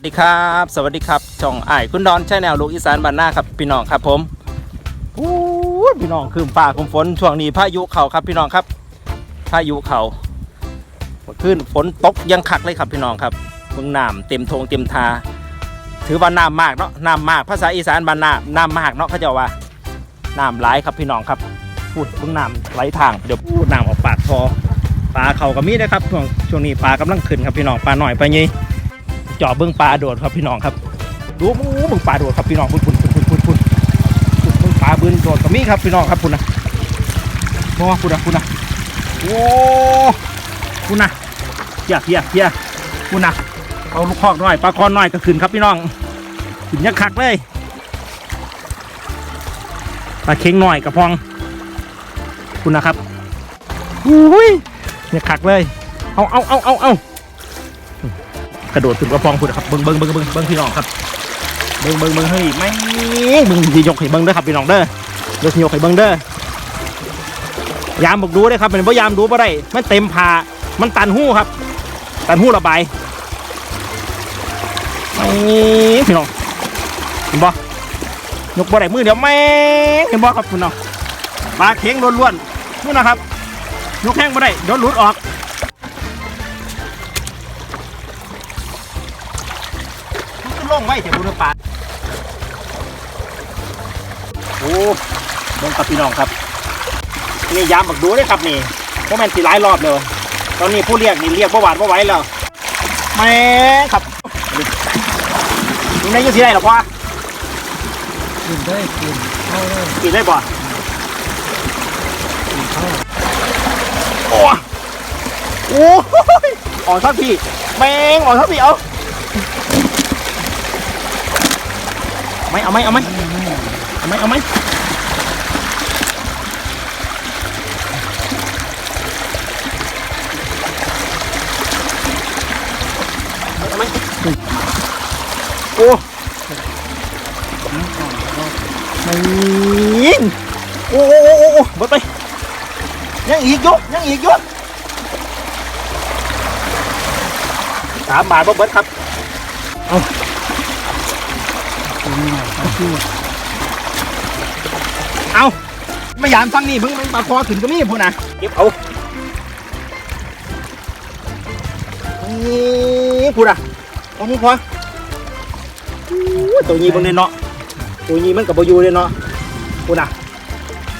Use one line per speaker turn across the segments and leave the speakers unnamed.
สวัสดีครับ สวัสดีครับ ช่องไอ้คุณดอนใช่แนวลูกอีสานบ้านหน้าครับพี่น้องครับผมอู้ยพี่น้องคือฟ้าคุมฝนช่วงนี้พายุเขาครับพี่น้องครับ พายุเขาขึ้นฝนตกยังคักเลยครับพี่น้องครับเมืองน้ำเต็มทงเต็มทา ถือว่าน้ำมากเนาะน้ำมากภาษาอีสานบ้านหน้าน้ำมากเนาะเขาจะว่าน้ำไหลครับพี่น้องครับพูดเมืองน้ำไหลทางเดี๋ยวพูดน้ำออกปากคอปลาเขาก็มีนะครับช่วงช่วงนี้ปลากำลังขึ้นครับพี่น้องปลาหน่อยปลาใหญ่ จอบเบิ้องปลาโดดครับพี่น้องครับดูมูเบิ้งปลาโดดครับพี่น้องพุ่นพุ่นพุ่นพุ่นพุ่นพุ่นเบิ้งปลาบืนโดดก็มีครับพี่น้องครับพุ่นนะมองพุ่นนะพุ่นนะโอ้พุ่นนะเพียเพียเพียพุ่นนะเอาลูกคอกหน่อยปลาคอนหน่อยก็ขึ้นครับพี่น้องขึ้นยักษ์คักเลยปลาเค็งหน่อยกระพองพุ่นะครับอุ้ยยักษ์คักเลย เอาเอาเอาเอาเอา ระโดดขึ้นกระปองพุ่นครับเบิ้งเบิ้งเบิ้งเบิ้งเบิ้งพี่น้องครับเบิ้งเบิ้งเบิ้งเฮ้ยแม่งเบิ้งสิยกให้เบิ้งเด้อครับพี่น้องเด้อเดี๋ยวยกให้เบิ้งเด้อยามบอกดูเด้ครับเป็นเพรายามดูบ่ได้มันเต็มผ่ามันตันหู้ครับ ตันหู้ระบายแม่งพี่น้องเห็นบ่ยกบ่ได้มือเดี๋ยวแม่เห็นบ่ครับพี่น้องปลาเข็งล้วนๆนู่นนะครับยกแข้งบ่ได้เดี๋ยวหลุดออก งไว้แต่บุญปาโอ้เบิ่งครับพี่น้องครับนี่ยามบักดูเลยครับนี่เพราะมันสีหลายรอบเลย ตอนนี้ผู้เรียกนี่เรียกประวัติว่าไหว้แล้วแม่ครับนี่นายอยุ่สีได้หรอพ่อ
กินได้กินเข้าได้
กินได้บ่
กินเข้า
โอ้โอ้ยอ่อนทักพี่แมงอ่อนทักพี่เอา เอาไหมเอาไหมเอาไหมเอาไหมเอาไหมโอ้
น้ำอ่อนแล้วก็
ไม่โอ้โอ้โอ้โอ้โอ้เบิดไปยังอีกอยุยังอีกอยุสามบาทบ่เบิดครับ
ตัวใหญ่ทั้งคู่
เอาไม่ยามฟังนี่เพิ่งมันปลาคอขึ้นก็มีพูดนะเก็บเอานี่พูดอะเอามึงพออู้ตัวนี้เบิ่งเลยเนาะตัวนี้มันกับบอยูเลยเนาะพูดอะ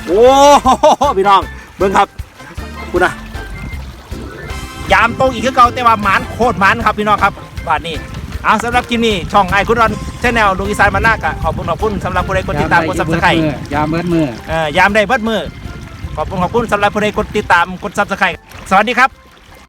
โอ้โหพี่น้องเบิ่งครับพูดอะยามตรงอีกคือเก่าแต่ว่าหมานโคตรหมานครับพี่น้องครับบาทนี้ เอาสำหรับคลิปนี้ช่องไอ้คุณรอนชแนลลูกอีสานมานนากะขอบคุณขอบคุณสำหรับผู้ใดกดติดตามกดซับสไครต์
ยามเบิดมือ
เอ่อยามได้เบิดมือขอบคุณขอบคุณสำหรับผู้ใดกดติดตามกดซับสไครต์สวัสดีครับ